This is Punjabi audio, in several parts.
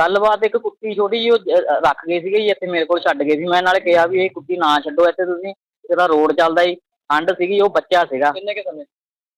ਗੱਲਬਾਤ ਇੱਕ ਕੁੱਤੀ ਛੋਟੀ ਜਿਹੀ ਉਹ ਰੱਖ ਗਏ ਸੀਗੇ ਜੀ, ਇੱਥੇ ਮੇਰੇ ਕੋਲ ਛੱਡ ਗਏ ਸੀ। ਮੈਂ ਨਾਲੇ ਕਿਹਾ ਵੀ ਇਹ ਕੁੱਤੀ ਨਾ ਛੱਡੋ ਇੱਥੇ ਤੁਸੀਂ, ਇਹਦਾ ਰੋਡ ਚੱਲਦਾ ਜੀ। ਠੰਡ ਸੀਗੀ, ਉਹ ਬੱਚਾ ਸੀਗਾ। ਕਿੰਨੇ ਕੇ ਸਮੇਂ?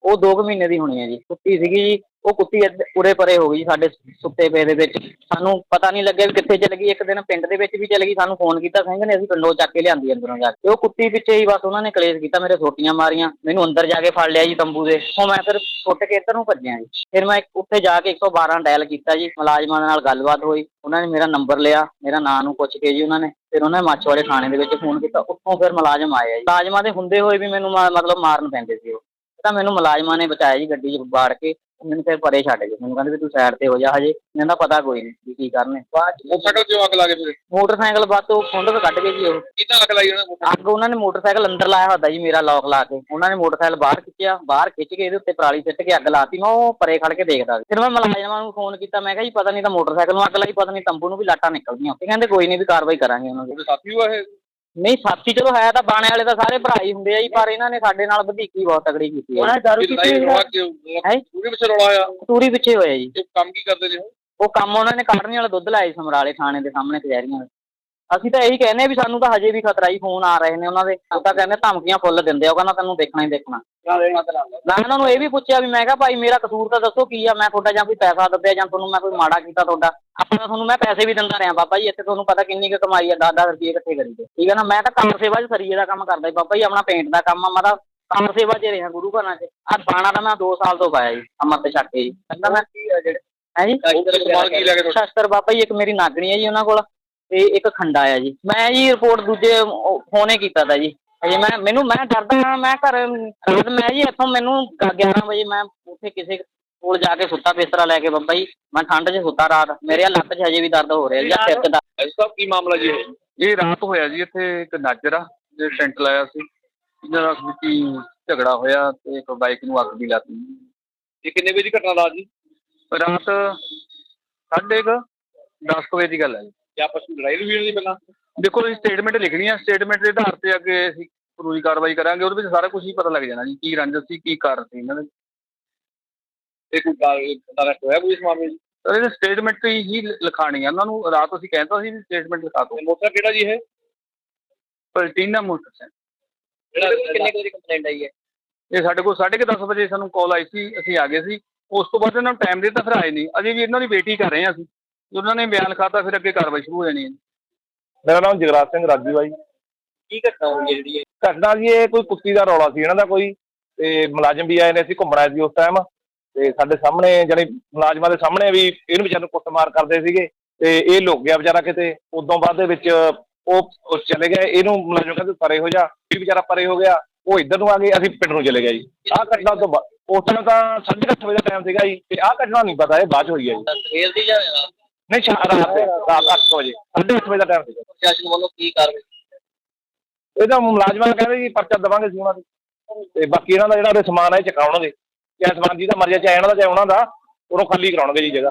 ਉਹ 2 ਮਹੀਨੇ ਦੀ ਹੋਣੀ ਹੈ ਜੀ। ਕੁੱਤੀ ਸੀਗੀ ਜੀ, ਉਹ ਕੁੱਤੀ ਇੱਧ- ਉਰੇ ਪਰੇ ਹੋ ਗਈ ਜੀ ਸਾਡੇ ਸੁੱਤੇ ਪਏ ਦੇ ਵਿੱਚ। ਸਾਨੂੰ ਪਤਾ ਨਹੀਂ ਲੱਗਿਆ ਵੀ ਕਿੱਥੇ ਚਲ ਗਈ। ਇੱਕ ਦਿਨ ਪਿੰਡ ਦੇ ਵਿੱਚ ਵੀ ਚਲ ਗਈ, ਸਾਨੂੰ ਫੋਨ ਕੀਤਾ, ਸਿੰਘ ਨੇ ਅਸੀਂ ਪਿੰਡੋਂ ਚੱਕ ਕੇ ਲਿਆਂਦੀ ਅੰਦਰੋਂ ਜਾ ਕੇ। ਤੇ ਉਹ ਕੁੱਤੀ ਪਿੱਛੇ ਹੀ ਬਸ ਉਹਨਾਂ ਨੇ ਕਲੇਸ਼ ਕੀਤਾ, ਮੇਰੇ ਸੋਟੀਆਂ ਮਾਰੀਆਂ, ਮੈਨੂੰ ਅੰਦਰ ਜਾ ਕੇ ਫੜ ਲਿਆ ਜੀ ਤੰਬੂ ਦੇ। ਉਹ ਮੈਂ ਫਿਰ ਸੁੱਟ ਕੇ ਇੱਧਰ ਨੂੰ ਭੱਜਿਆ ਜੀ। ਫਿਰ ਮੈਂ ਉੱਥੇ ਜਾ ਕੇ 112 ਡਾਇਲ ਕੀਤਾ ਜੀ। ਮੁਲਾਜ਼ਮਾਂ ਦੇ ਨਾਲ ਗੱਲਬਾਤ ਹੋਈ। ਉਹਨਾਂ ਨੇ ਮੇਰਾ ਨੰਬਰ ਲਿਆ, ਮੇਰਾ ਨਾਂ ਨੂੰ ਪੁੱਛ ਕੇ ਜੀ ਉਹਨਾਂ ਨੇ। ਫਿਰ ਉਹਨਾਂ ਨੇ ਮਾਛਵਾੜੇ ਥਾਣੇ ਦੇ ਵਿੱਚ ਫੋਨ ਕੀਤਾ। ਉੱਥੋਂ ਫਿਰ ਮੁਲਾਜ਼ਮ ਆਏ ਆ ਜੀ। ਮੁਲਾਜ਼ਮਾਂ ਦੇ ਹੁੰਦੇ ਹੋਏ ਵੀ ਮੈਨੂੰ ਮਾ- ਮਤਲਬ ਮਾਰਨ ਪੈਂਦੇ ਸੀ ਉਹ। ਤਾਂ ਮੈਨੂੰ ਮੁਲਾਜ਼ਮਾਂ ਨੇ ਬਚਾਇਆ ਜੀ ਗੱਡੀ 'ਚ ਬਾੜ ਕੇ ਮੈਨੂੰ ਫਿਰ ਪਰੇ ਛੱਡ ਗਏ। ਮੈਨੂੰ ਕਹਿੰਦੇ ਵੀ ਤੂੰ ਸਾਈਡ ਤੇ ਹੋ ਜਾ ਹਜੇ ਤਾਂ ਪਤਾ ਕੋਈ ਨਹੀਂ ਵੀ ਕੀ ਕਰਨੇ। ਬਾਅਦ 'ਚ ਮੋਟਰਸਾਈਕਲ ਕਿਉਂ ਅੱਗ ਲਾ ਕੇ ਫਿਰ? ਮੋਟਰਸਾਈਕਲ ਬਸ ਉਹ ਖੁੰਡ ਤੋਂ ਕੱਢ ਗਏ ਜੀ ਉਹ। ਕਿੱਦਾਂ ਅੱਗ ਲਾਈ ਉਹਨਾਂ ਨੇ ਅੱਗ ਉਹਨਾਂ ਨੇ ਮੋਟਰਸਾਈਕਲ ਅੰਦਰ ਲਾਇਆ ਹੁੰਦਾ ਜੀ ਮੇਰਾ ਲੌਕ ਲਾ ਕੇ। ਉਹਨਾਂ ਨੇ ਮੋਟਰਸਾਈਕਲ ਬਾਹਰ ਖਿੱਚਿਆ ਬਾਹਰ ਖਿੱਚ ਕੇ ਇਹਦੇ ਉੱਤੇ ਪਰਾਲੀ ਸਿੱਟ ਕੇ ਅੱਗ ਲਾਤੀ ਮੈਂ ਉਹ ਪਰੇ ਖੜ ਕੇ ਦੇਖਦਾ ਸੀ। ਫਿਰ ਮੈਂ ਮੁਲਾਜ਼ਮਾਂ ਨੂੰ ਫੋਨ ਕੀਤਾ ਮੈਂ ਕਿਹਾ ਜੀ ਪਤਾ ਨਹੀਂ ਤਾਂ ਮੋਟਰਸਾਈਕਲ ਨੂੰ ਅੱਗ ਲਾਈ ਪਤਾ ਨਹੀਂ ਤੰਬੂ ਨੂੰ ਵੀ ਲਾਟਾਂ ਨਿਕਲਦੀਆਂ। ਤੇ ਕਹਿੰਦੇ ਕੋਈ ਨਹੀਂ ਵੀ ਕਾਰਵਾਈ ਕਰਾਂਗੇ ਉਹਨਾਂ ਦੀ। ਸਾਥੀ ਇਹ? ਨਹੀਂ ਸਾਥੀ ਚਲੋ ਹੈ ਤਾਂ ਬਾਣੇ ਵਾਲੇ ਤਾਂ ਸਾਰੇ ਭਰਾ ਹੀ ਹੁੰਦੇ ਆ ਜੀ ਪਰ ਇਹਨਾਂ ਨੇ ਸਾਡੇ ਨਾਲ ਵਧੀਕੀ ਬਹੁਤ ਤਗੜੀ ਕੀਤੀ ਹੈ ਇਹ ਲੜਾਈ ਰੋਲਾ ਕਿਉਂ? ਹੈਂ? ਪੂਰੇ ਪਿੱਛੇ ਰੋਲਾ ਆ ਤੂਰੀ ਪਿੱਛੇ ਹੋਇਆ ਜੀ। ਇਹ ਕੰਮ ਕੀ ਕਰਦੇ ਨੇ ਉਹ? ਉਹ ਕੰਮ ਉਹਨਾਂ ਨੇ ਕਾੜਨੀ ਵਾਲਾ ਦੁੱਧ ਲਾਇਆ ਸੀ ਸਮਰਾਲੇ ਥਾਣੇ ਦੇ ਸਾਹਮਣੇ ਕਚਹਿਰੀਆਂ ਦੇ। ਅਸੀਂ ਤਾਂ ਇਹੀ ਕਹਿੰਦੇ ਆ ਵੀ ਸਾਨੂੰ ਤਾਂ ਹਜੇ ਵੀ ਖਤਰਾ ਹੀ ਫੋਨ ਆ ਰਹੇ ਨੇ ਉਹਨਾਂ ਦੇ। ਉਹ ਤਾਂ ਕਹਿੰਦੇ ਧਮਕੀਆਂ ਫੁੱਲ ਦਿੰਦੇ ਆ ਉਹ ਕਹਿੰਦਾ ਤੈਨੂੰ ਦੇਖਣਾ ਹੀ ਦੇਖਣਾ। ਮੈਂ ਉਹਨਾਂ ਨੂੰ ਇਹ ਵੀ ਪੁੱਛਿਆ ਵੀ ਮੈਂ ਕਿਹਾ ਭਾਈ ਮੇਰਾ ਕਸੂਰ ਤਾਂ ਦੱਸੋ ਕੀ ਆ ਮੈਂ ਤੁਹਾਡਾ ਜਾਂ ਕੋਈ ਪੈਸਾ ਦੱਬਿਆ ਜਾਂ ਤੁਹਾਨੂੰ ਮੈਂ ਕੋਈ ਮਾੜਾ ਕੀਤਾ ਤੁਹਾਡਾ। ਆਪਣਾ ਤੁਹਾਨੂੰ ਮੈਂ ਪੈਸੇ ਵੀ ਦਿੰਦਾ ਰਿਹਾ ਬਾਬਾ ਜੀ ਇੱਥੇ ਤੁਹਾਨੂੰ ਪਤਾ ਕਿੰਨੀ ਕੁ ਕਮਾਈ ਆ 10-10 ਰੁਪਏ ਇਕੱਠੇ ਕਰੀਦੇ ਠੀਕ ਹੈ ਨਾ ਮੈਂ ਤਾਂ ਕੰਮ ਸੇਵਾ 'ਚ ਸਰੀਏ ਦਾ ਕੰਮ ਕਰਦਾ ਜੀ ਬਾਬਾ ਜੀ ਆਪਣਾ ਪੇਂਟ ਦਾ ਕੰਮ ਆ ਮੈਂ ਤਾਂ ਕੰਮ ਸੇਵਾ 'ਚ ਰਿਹਾ ਗੁਰੂ ਘਰਾਂ 'ਚ। ਆ ਬਾਣਾ ਤਾਂ ਮੈਂ 2 ਸਾਲ ਤੋਂ ਪਾਇਆ ਜੀ ਅੰਮ੍ਰਿਤ ਛੱਕ ਕੇ ਜੀ। ਕਹਿੰਦਾ ਮੈਂ ਕੀ ਆ ਜਿਹੜੇ ਹੈ ਜੀ? ਸ਼ਸਤਰ ਬਾਬਾ ਜੀ ਇੱਕ ਮੇਰੀ ਨਾਗਣੀ ਹੈ ਜੀ ਉਹਨਾਂ ਕੋਲ। ਤੇ ਇੱਕ ਖੰਡਾ ਆ ਜੀ। ਮੈਂ ਜੀ ਰਿਪੋਰਟ ਦੂਜੇ ਫੋਨੇ ਕੀਤਾ ਤਾ ਜੀ। ਅਜੇ ਮੈਂ ਮੈਨੂੰ ਮੈਂ ਡਰਦਾ ਹਾਂ ਮੈਂ ਘਰ ਮੈਂ ਜੀ ਇੱਥੋਂ ਮੈਨੂੰ ਗ- 11 ਵਜੇ ਮੈਂ ਉੱਥੇ ਕਿਸੇ ਕੋਲ ਜਾ ਕੇ ਸੁੱਤਾ ਬਿਸਤਰਾ ਲੈ ਕੇ ਬਾਬਾ ਜੀ ਮੈਂ ਠੰਡ 'ਚ ਸੁੱਤਾ ਰਾਤ। ਮੇਰੇ ਲੱਤ 'ਚ ਹਜੇ ਵੀ ਦਰਦ ਹੋ ਰਿਹਾ ਜੀ ਸਿਰ 'ਚ ਦਰਦ। ਸਾਹਿਬ ਕੀ ਮਾਮਲਾ ਜੀ ਇਹ? ਇਹ ਰਾਤ ਹੋਇਆ ਜੀ ਇੱਥੇ ਇੱਕ ਨਾਜਰ ਆ ਜੇ ਟੈਂਟ ਲਾਇਆ ਸੀ। ਇਹਨਾਂ ਦਾ ਵਿੱਚ ਝਗੜਾ ਹੋਇਆ ਤੇ ਇੱਕ ਬਾਈਕ ਨੂੰ ਅੱਗ ਵੀ ਲਾਤੀ ਇਹ ਕਿੰਨੇ ਵਜੇ ਦੀ ਘਟਨਾ ਦਾ ਜੀ? ਰਾਤ ਸਾਢੇ ਕੁ ਦਸ ਕੁ ਵਜੇ ਦੀ ਗੱਲ ਹੈ। ਜੀ ਕਿ ਆਪਸ ਵਿੱਚ ਲੜਾਈ ਹੋਈ ਹੋਣੀ ਪਹਿਲਾਂ? ਦੇਖੋ ਜੀ ਸਟੇਟਮੈਂਟ ਲਿਖਣੀ ਆ ਸਟੇਟਮੈਂਟ ਦੇ ਆਧਾਰ ਤੇ ਅੱਗੇ ਅਸੀਂ ਕਾਨੂੰਨੀ ਕਾਰਵਾਈ ਕਰਾਂਗੇ ਉਹਦੇ ਵਿੱਚ ਸਾਰਾ ਕੁਝ ਹੀ ਪਤਾ ਲੱਗ ਜਾਣਾ ਜੀ ਕੀ ਰੰਜਿਸ਼ ਸੀ ਕੀ ਕਾਰਨ ਸੀ ਇਹਨਾਂ ਦੇ। ਇਹ ਕੋਈ ਗੱਲ ਅਰੈਸਟ ਹੋਇਆ ਕੋਈ ਇਸ ਮਾਮਲੇ 'ਚ? ਤਾਂ ਇਹਦੇ ਸਟੇਟਮੈਂਟ ਹੀ ਲਿਖਾਣੀ ਆ ਉਹਨਾਂ ਨੂੰ ਰਾਤ ਅਸੀਂ ਕਹਿੰਦਾ ਸੀ ਵੀ ਸਟੇਟਮੈਂਟ ਲਿਖਾ ਦਿਓ। ਤੇ ਮੋਟਰ ਕਿਹੜਾ ਜੀ ਇਹ? ਪਲਟੀਨਾ ਮੋਟਰਸਾਈਕਲ ਜਿਹੜਾ ਕਿੰਨੇ ਵਜੇ ਕੰਪਲੇਂਟ ਆਈ ਹੈ? ਇਹ ਸਾਡੇ ਕੋਲ 10:30 ਵਜੇ ਸਾਨੂੰ ਕਾਲ ਆਈ ਸੀ ਅਸੀਂ ਆ ਗਏ ਸੀ। ਉਸ ਤੋਂ ਬਾਅਦ ਇਹਨਾਂ ਨੂੰ ਟਾਈਮ ਦਿੱਤਾ ਫਿਰ ਆਏ ਨਹੀਂ। ਅਜੇ ਵੀ ਇਹਨਾਂ ਦੀ ਵੇਟ ਹੀ ਕਰ ਰਹੇ ਹਾਂ ਅਸੀਂ। ਜੇ ਉਹਨਾਂ ਨੇ ਬਿਆਨ ਲਿਖਾਤਾ ਫਿਰ ਅੱਗੇ ਕਾਰਵਾਈ ਸ਼ੁਰੂ ਹੋ ਜਾਣੀ ਹੈ ਮੇਰਾ ਨਾਮ ਜਗਰਾਜ ਸਿੰਘ ਰਾਜੂ ਆ ਜੀ। ਕੀ ਘਟਨਾ ਹੋਈ ਹੈ ਜਿਹੜੀ ਇਹ? ਘਟਨਾ ਜੀ ਇਹ ਕੋਈ ਕੁੱਤੀ ਦਾ ਰੌਲਾ ਸੀ ਇਹਨਾਂ ਦਾ ਕੋਈ ਤੇ ਮੁਲਾਜ਼ਮ ਵੀ ਆਏ ਨੇ ਅਸੀਂ ਘੁੰਮਣ ਆਏ ਸੀ ਉਸ ਟਾਈਮ ਤੇ ਸਾਡੇ ਸਾਹਮਣੇ ਜਾਣੀ ਮੁਲਾਜ਼ਮਾਂ ਦੇ ਸਾਹਮਣੇ ਵੀ ਇਹਨੂੰ ਵਿਚਾਰੇ ਨੂੰ ਕੁੱਟਮਾਰ ਕਰਦੇ ਸੀਗੇ ਤੇ ਇਹ ਲੁਕ ਗਿਆ ਵਿਚਾਰਾ ਕਿਤੇ। ਉਦੋਂ ਬਾਅਦ ਦੇ ਵਿੱਚ ਉਹ ਉਹ ਚਲੇ ਗਏ ਇਹਨੂੰ ਮੁਲਾਜ਼ਮ ਕਹਿੰਦੇ ਪਰੇ ਹੋ ਜਾ ਇਹ ਵਿਚਾਰਾ ਪਰੇ ਹੋ ਗਿਆ ਉਹ ਇੱਧਰ ਨੂੰ ਆ ਗਏ ਅਸੀਂ ਪਿੰਡ ਨੂੰ ਚਲੇ ਗਏ ਜੀ। ਆਹ ਘਟਨਾ ਤੋਂ ਬਾਅਦ ਉਸ ਟਾਈਮ ਤਾਂ 8:30 ਵਜੇ ਦਾ ਟਾਈਮ ਸੀਗਾ ਜੀ ਤੇ ਆਹ ਘਟਨਾ ਨਹੀਂ ਪਤਾ ਇਹ ਬਾਅਦ ਚ ਹੋਈ ਹੈ ਜੀ। ਰੇਲ ਦੀ ਜਾਂ ਨਹੀਂ ਸ਼ਾ- ਰਾਤ ਦੇ ਰਾਤ 8 ਵਜੇ 8:30 ਵਜੇ ਦਾ ਟਾਈਮ ਸੀਗਾ। ਪ੍ਰਸ਼ਾਸਨ ਵੱਲੋਂ ਕੀ ਕਾਰਵਾਈ? ਇਹਦਾ ਮੁਲਾਜ਼ਮਾਂ ਕਹਿੰਦੇ ਜੀ ਪਰਚਾ ਦੇਵਾਂਗੇ ਸੀ ਉਹਨਾਂ ਦੇ। ਤੇ ਬਾਕੀ ਇਹਨਾਂ ਦਾ ਜਿਹੜਾ ਸਮਾਨ ਹੈ ਚਕਾਉਣਗੇ। ਚਾਹੇ ਸਮਾਨ ਜਿਹਦਾ ਮਰਜ਼ੀ ਚਾਹੇ ਇਹਨਾਂ ਦਾ ਚਾਹੇ ਉਹਨਾਂ ਦਾ ਉਹਨੂੰ ਖਾਲੀ ਕਰਾਉਣਗੇ ਜੀ ਜਗ੍ਹਾ।